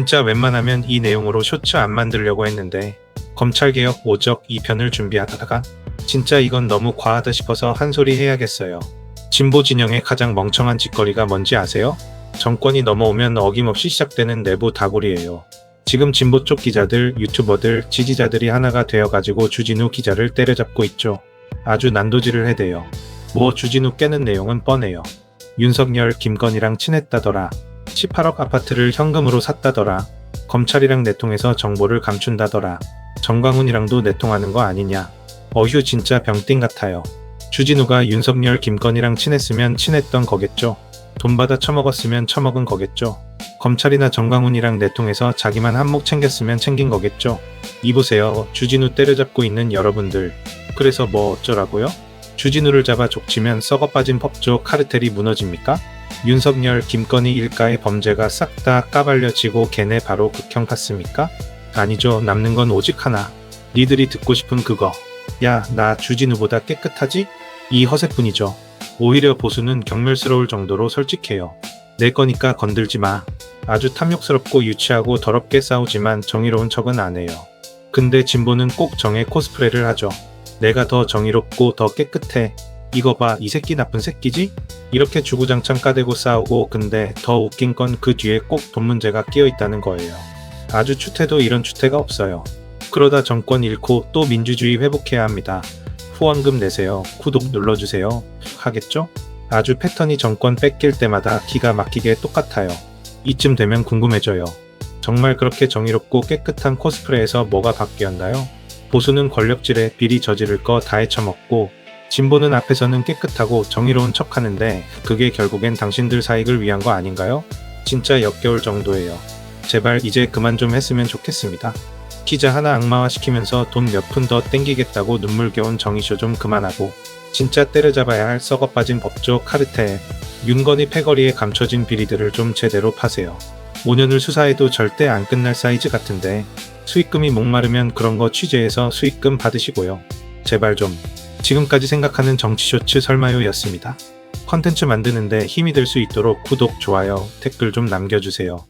진짜 웬만하면 이 내용으로 쇼츠 안 만들려고 했는데 검찰개혁 5적 2편을 준비하다가 진짜 이건 너무 과하다 싶어서 한 소리 해야겠어요. 진보 진영의 가장 멍청한 짓거리가 뭔지 아세요? 정권이 넘어오면 어김없이 시작되는 내부 다구리예요. 지금 진보 쪽 기자들, 유튜버들, 지지자들이 하나가 되어가지고 주진우 기자를 때려잡고 있죠. 아주 난도질을 해대요. 뭐 주진우 깨는 내용은 뻔해요. 윤석열, 김건희랑 친했다더라. 18억 아파트를 현금으로 샀다더라. 검찰이랑 내통해서 정보를 감춘다더라. 정광훈이랑도 내통하는 거 아니냐. 어휴 진짜 병띵 같아요. 주진우가 윤석열, 김건희랑 친했으면 친했던 거겠죠. 돈 받아 처먹었으면 처먹은 거겠죠. 검찰이나 정광훈이랑 내통해서 자기만 한몫 챙겼으면 챙긴 거겠죠. 이보세요. 주진우 때려잡고 있는 여러분들. 그래서 뭐 어쩌라고요? 주진우를 잡아 족치면 썩어 빠진 법조 카르텔이 무너집니까? 윤석열, 김건희 일가의 범죄가 싹 다 까발려지고 걔네 바로 극형 갔습니까? 아니죠. 남는 건 오직 하나. 니들이 듣고 싶은 그거. 야, 나 주진우보다 깨끗하지? 이 허세뿐이죠. 오히려 보수는 경멸스러울 정도로 솔직해요. 내 거니까 건들지 마. 아주 탐욕스럽고 유치하고 더럽게 싸우지만 정의로운 척은 안 해요. 근데 진보는 꼭 정의 코스프레를 하죠. 내가 더 정의롭고 더 깨끗해. 이거 봐, 이 새끼 나쁜 새끼지? 이렇게 주구장창 까대고 싸우고 근데 더 웃긴 건 그 뒤에 꼭 돈 문제가 끼어 있다는 거예요. 아주 추태도 이런 추태가 없어요. 그러다 정권 잃고 또 민주주의 회복해야 합니다. 후원금 내세요. 구독 눌러주세요. 하겠죠? 아주 패턴이 정권 뺏길 때마다 기가 막히게 똑같아요. 이쯤 되면 궁금해져요. 정말 그렇게 정의롭고 깨끗한 코스프레에서 뭐가 바뀌었나요? 보수는 권력질에 비리 저지를 거 다 헤쳐먹고 진보는 앞에서는 깨끗하고 정의로운 척 하는데 그게 결국엔 당신들 사익을 위한 거 아닌가요? 진짜 역겨울 정도예요. 제발 이제 그만 좀 했으면 좋겠습니다. 기자 하나 악마화 시키면서 돈 몇 푼 더 땡기겠다고 눈물겨운 정의쇼 좀 그만하고 진짜 때려잡아야 할 썩어 빠진 법조 카르텔 윤건희 패거리에 감춰진 비리들을 좀 제대로 파세요. 5년을 수사해도 절대 안 끝날 사이즈 같은데 수익금이 목마르면 그런 거 취재해서 수익금 받으시고요. 제발 좀 지금까지 생각하는 정치쇼츠 설마요였습니다. 컨텐츠 만드는데 힘이 될 수 있도록 구독, 좋아요, 댓글 좀 남겨주세요.